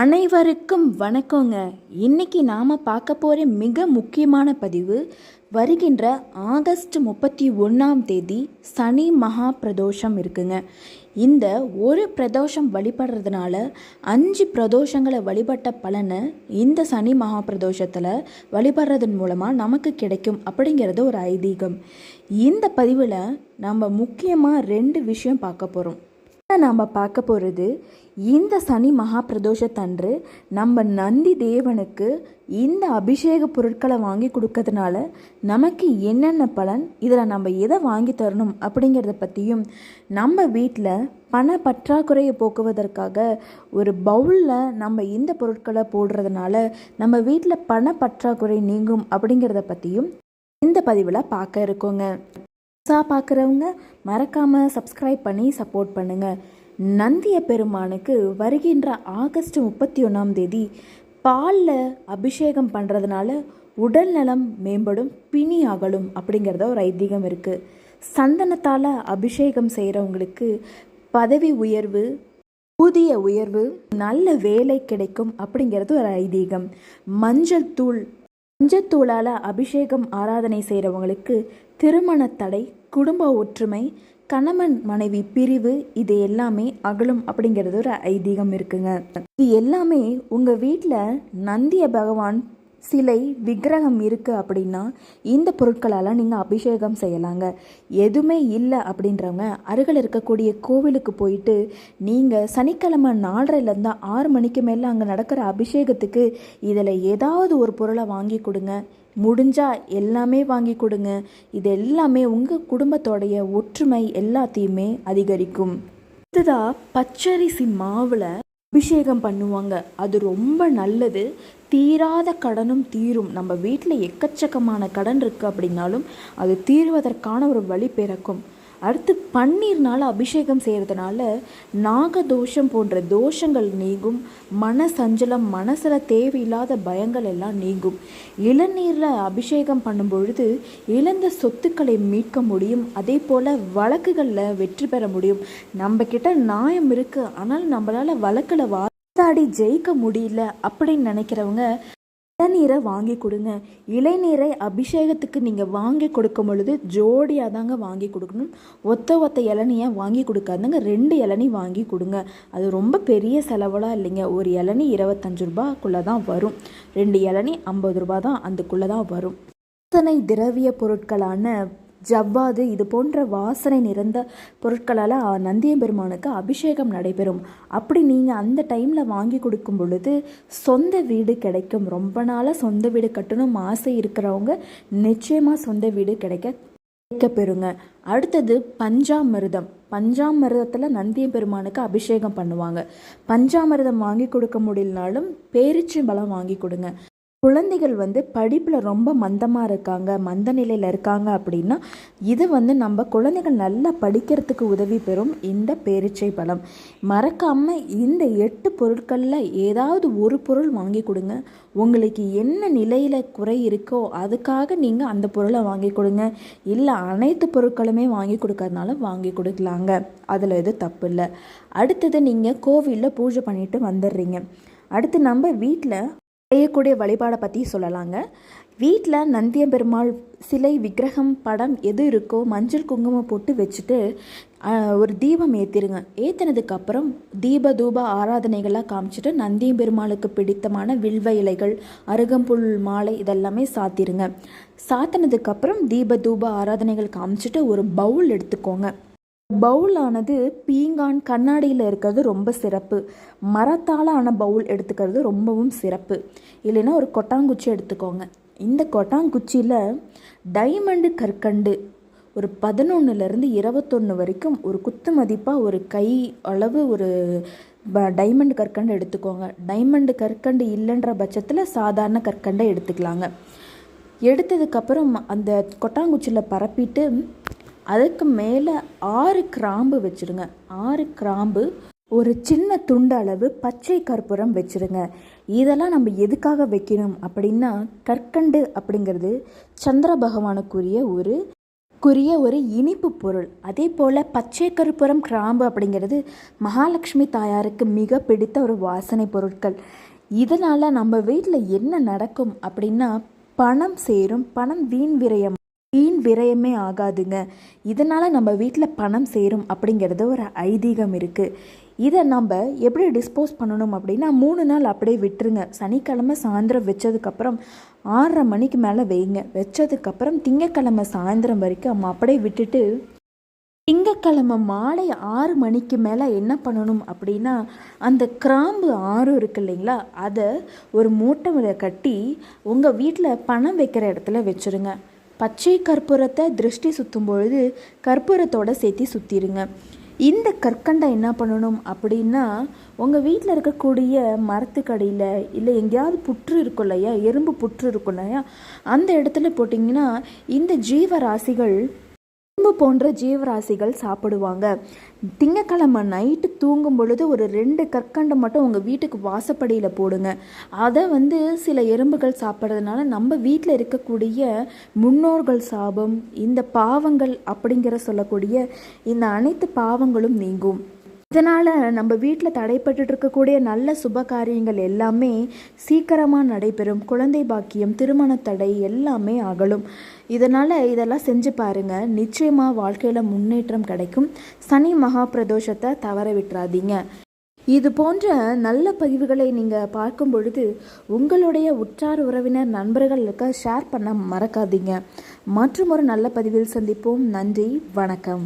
அனைவருக்கும் வணக்கங்க. இன்னைக்கு நாம் பார்க்க போகிற மிக முக்கியமான பதிவு வருகின்ற ஆகஸ்ட் முப்பத்தி ஒன்றாம் தேதி சனி மகா பிரதோஷம் இருக்குங்க. இந்த ஒரு பிரதோஷம் வழிபடுறதுனால அஞ்சு பிரதோஷங்களை வழிபட்ட பலனை இந்த சனி மகா பிரதோஷத்தில் வழிபடுறதன் மூலமாக நமக்கு கிடைக்கும் அப்படிங்கிறது ஒரு ஐதீகம். இந்த பதிவில் நம்ம முக்கியமாக ரெண்டு விஷயம் பார்க்க போகிறோம் நாம் பார்க்க போகிறது இந்த சனி மகா பிரதோஷத்தன்று நம்ம நந்தி தேவனுக்கு இந்த அபிஷேக பொருட்களை வாங்கி கொடுக்கறதுனால நமக்கு என்னென்ன பலன் இதில் நம்ம எதை வாங்கி தரணும் அப்படிங்கிறத பற்றியும் நம்ம வீட்டில் பண பற்றாக்குறையை போக்குவதற்காக ஒரு பவுலில் நம்ம இந்த பொருட்களை போடுறதுனால நம்ம வீட்டில் பண பற்றாக்குறை நீங்கும் அப்படிங்கிறத பற்றியும் இந்த பதிவில் பார்க்க இருக்கோங்க. புதுசாக பார்க்குறவங்க மறக்காமல் சப்ஸ்கிரைப் பண்ணி சப்போர்ட் பண்ணுங்கள் நந்திய பெருமானுக்கு வருகின்ற ஆகஸ்ட் முப்பத்தி ஒன்றாம் தேதி பாலில் அபிஷேகம் பண்ணுறதுனால உடல் நலம் மேம்படும் பிணி அகலும் அப்படிங்கிறத ஒரு ஐதீகம் இருக்குது சந்தனத்தால் அபிஷேகம் செய்கிறவங்களுக்கு பதவி உயர்வு ஊதிய உயர்வு நல்ல வேலை கிடைக்கும் அப்படிங்கிறது ஒரு ஐதீகம். மஞ்சள் தூள் மஞ்சத்தூளால் அபிஷேகம் ஆராதனை செய்கிறவங்களுக்கு திருமண தடை குடும்ப ஒற்றுமை கணவன் மனைவி பிரிவு இது எல்லாமே அகலும் அப்படிங்கிறது ஒரு ஐதீகம் இருக்குங்க. இது எல்லாமே உங்கள் வீட்டில் நந்திய பகவான் சிலை விக்கிரகம் இருக்குது அப்படின்னா இந்த பொருட்களால் நீங்கள் அபிஷேகம் செய்யலாங்க. எதுவுமே இல்லை அப்படின்றவங்க அருகில் இருக்கக்கூடிய கோவிலுக்கு போயிட்டு நீங்கள் சனிக்கிழமை நாலரைலேருந்து ஆறு மணிக்கு மேலே அங்கே நடக்கிற அபிஷேகத்துக்கு இதில் ஏதாவது ஒரு பொருளை வாங்கி கொடுங்க. முடிஞ்சால் எல்லாமே வாங்கி கொடுங்க. இது எல்லாமே உங்கள் குடும்பத்தோடைய ஒற்றுமை எல்லாத்தையுமே அதிகரிக்கும். அடுத்ததாக பச்சரிசி மாவில் அபிஷேகம் பண்ணுவாங்க. அது ரொம்ப நல்லது. தீராத கடனும் தீரும். நம்ம வீட்டில் எக்கச்சக்கமான கடன் இருக்குது அப்படின்னாலும் அது தீர்வதற்கான ஒரு வழி பிறக்கும். அடுத்து பன்னீர்னால் அபிஷேகம் செய்கிறதுனால நாகதோஷம் போன்ற தோஷங்கள் நீங்கும் மன சஞ்சலம் மனசில் தேவையில்லாத பயங்கள் எல்லாம் நீங்கும். இளநீரில் அபிஷேகம் பண்ணும் பொழுது இழந்த சொத்துக்களை மீட்க முடியும். அதே போல் வழக்குகளில் வெற்றி பெற முடியும். நம்மக்கிட்ட நியாயம் இருக்குது ஆனால் நம்மளால் வழக்கில் வாதாடி ஜெயிக்க முடியல அப்படின்னு நினைக்கிறவங்க இளநீரை வாங்கி கொடுங்க. இளநீரை அபிஷேகத்துக்கு நீங்கள் வாங்கி கொடுக்கும் பொழுது ஜோடியாக தாங்க வாங்கி கொடுக்கணும். ஒத்த ஒத்த இளநியை வாங்கி கொடுக்காதுங்க. ரெண்டு இளநி வாங்கி கொடுங்க. அது ரொம்ப பெரிய செலவெல்லாம் இல்லைங்க. ஒரு இளநி இருபத்தஞ்சு ரூபாக்குள்ளே தான் வரும். ரெண்டு இளநி ஐம்பது ரூபா தான் அதுக்குள்ளே தான் வரும். வாசனை திரவிய பொருட்களான ஜவ்வாது இது போன்ற வாசனை நிறைந்த பொருட்களால் நந்தியம்பெருமானுக்கு அபிஷேகம் நடைபெறும். அப்படி நீங்கள் அந்த டைமில் வாங்கி கொடுக்கும் பொழுது சொந்த வீடு கிடைக்கும். ரொம்ப நாளாக சொந்த வீடு கட்டணும் ஆசை இருக்கிறவங்க நிச்சயமாக சொந்த வீடு கிடைக்க கிடைக்க பெறுங்க. அடுத்தது பஞ்சாமிர்தம். பஞ்சாமிரதத்தில் நந்திய பெருமானுக்கு அபிஷேகம் பண்ணுவாங்க. பஞ்சாமிரதம் வாங்கி கொடுக்க முடியலனாலும் பேரிச்சி பழம் வாங்கி கொடுங்க. குழந்தைகள் வந்து படிப்பில் ரொம்ப மந்தமாக இருக்காங்க மந்த நிலையில் இருக்காங்க அப்படின்னா இது வந்து நம்ம குழந்தைகள் நல்லா படிக்கிறதுக்கு உதவி பெறும் இந்த பேரிச்சை பழம். மறக்காமல் இந்த எட்டு பொருட்களில் ஏதாவது ஒரு பொருள் வாங்கி கொடுங்க. உங்களுக்கு என்ன நிலையில் குறை இருக்கோ அதுக்காக நீங்கள் அந்த பொருளை வாங்கி கொடுங்க. இல்லை அனைத்து பொருட்களுமே வாங்கி கொடுக்கறதுனால வாங்கி கொடுக்கலாங்க. அதில் எதுவும் தப்பு இல்லை. அடுத்தது நீங்கள் கோவிலில் பூஜை பண்ணிட்டு வந்துடுறீங்க. அடுத்து நம்ம வீட்டில் செய்யக்கூடிய வழிபாடை பற்றி சொல்லலாங்க. வீட்டில் நந்தியம்பெருமாள் சிலை விக்கிரகம் படம் எது இருக்கோ மஞ்சள் குங்குமம் போட்டு வச்சுட்டு ஒரு தீபம் ஏற்றிருங்க ஏற்றினதுக்கப்புறம் தீப தூப ஆராதனைகளாக காமிச்சிட்டு நந்தியம் பெருமாளுக்கு பிடித்தமான வில்வ இலைகள் அருகம்புல் மாலை இதெல்லாமே சாத்திருங்க. சாத்தினதுக்கப்புறம் தீப தூப ஆராதனைகள் காமிச்சிட்டு ஒரு பவுல் எடுத்துக்கோங்க. பவுலானது பீங்கான் கண்ணாடியில் இருக்கிறது ரொம்ப சிறப்பு. மரத்தால் ஆன பவுல் எடுத்துக்கிறது ரொம்பவும் சிறப்பு. இல்லைன்னா ஒரு கொட்டாங்குச்சி எடுத்துக்கோங்க. இந்த கொட்டாங்குச்சியில் டைமண்டு கற்கண்டு ஒரு பதினொன்றுலேருந்து இருபத்தொன்று வரைக்கும் ஒரு குத்து மதிப்பாக ஒரு கை அளவு ஒரு டைமண்ட் கற்கண்டு எடுத்துக்கோங்க. டைமண்டு கற்கண்டு இல்லைன்ற பட்சத்தில் சாதாரண கற்கண்டை எடுத்துக்கலாங்க. எடுத்ததுக்கப்புறம் அந்த கொட்டாங்குச்சியில் பரப்பிட்டு அதுக்கு மேலே ஆறு கிராம்பு வச்சுருங்க. ஆறு கிராம்பு ஒரு சின்ன துண்டு அளவு பச்சை கற்பூரம் வச்சுருங்க. இதெல்லாம் நம்ம எதுக்காக வைக்கணும் அப்படின்னா கற்கண்டு அப்படிங்கிறது சந்திர பகவானுக்குரிய ஒரு குறிய ஒரு இனிப்பு பொருள். அதே போல் பச்சை கருப்புரம் கிராம்பு அப்படிங்கிறது மகாலட்சுமி தாயாருக்கு மிக பிடித்த ஒரு வாசனை பொருட்கள். இதனால் நம்ம வீட்டில் என்ன நடக்கும் அப்படின்னா பணம் சேரும் பணம் வீண் விரயம் வீண் விரயமே ஆகாதுங்க? இதனால் நம்ம வீட்டில் பணம் சேரும் அப்படிங்கிறது ஒரு ஐதீகம் இருக்குது இதை நம்ம எப்படி டிஸ்போஸ் பண்ணணும் அப்படின்னா மூணு நாள் அப்படியே விட்டுருங்க. சனிக்கிழமை சாயந்தரம் வச்சதுக்கப்புறம் ஆறரை மணிக்கு மேலே வைங்க. வச்சதுக்கப்புறம் திங்கக்கிழமை சாயந்தரம் வரைக்கும் நம்ம அப்படியே விட்டுட்டு திங்கக்கிழமை மாலை ஆறு மணிக்கு மேலே என்ன பண்ணணும் அப்படின்னா அந்த கிராம்பு ஆறு இருக்கு இல்லைங்களா அதை ஒரு மூட்டை கட்டி உங்கள் வீட்டில் பணம் வைக்கிற இடத்துல வச்சுருங்க. பச்சை கற்பூரத்தை திருஷ்டி சுற்றும் பொழுது கற்பூரத்தோட சேர்த்து சுற்றிடுங்க இந்த கற்கண்டை என்ன பண்ணணும் அப்படின்னா உங்கள் வீட்டில் இருக்கக்கூடிய மரத்துக்கடியில் இல்லை எங்கேயாவது புற்று இருக்கும் இல்லையா? எறும்பு புற்று இருக்கும் இல்லையா? அந்த இடத்துல போட்டிங்கன்னா இந்த ஜீவராசிகள் எறும்பு போன்ற ஜீவராசிகள் சாப்பிடுவாங்க. திங்கக்கிழமை நைட்டு தூங்கும் பொழுது ஒரு ரெண்டு கற்கண்டு மட்டும் உங்கள் வீட்டுக்கு வாசப்படியில் போடுங்க. அதை வந்து சில எறும்புகள் சாப்பிட்றதுனால நம்ம வீட்டில் இருக்கக்கூடிய முன்னோர்கள் சாபம் இந்த பாவங்கள் அப்படிங்கிற சொல்லக்கூடிய இந்த அனைத்து பாவங்களும் நீங்கும். இதனால் நம்ம வீட்டில் தடைப்பட்டு இருக்கக்கூடிய நல்ல சுப காரியங்கள் எல்லாமே சீக்கிரமாக நடைபெறும். குழந்தை பாக்கியம் திருமண தடை எல்லாமே அகலும். இதனால் இதெல்லாம் செஞ்சு பாருங்கள் நிச்சயமாக வாழ்க்கையில் முன்னேற்றம் கிடைக்கும். சனி மகா பிரதோஷத்தை தவற விட்டுறாதீங்க. இது போன்ற நல்ல பதிவுகளை நீங்கள் பார்க்கும் பொழுது உங்களுடைய உற்றார் உறவினர் நண்பர்களுக்கு ஷேர் பண்ண மறக்காதீங்க. மற்றும் ஒரு நல்ல பதிவில் சந்திப்போம். நன்றி வணக்கம்.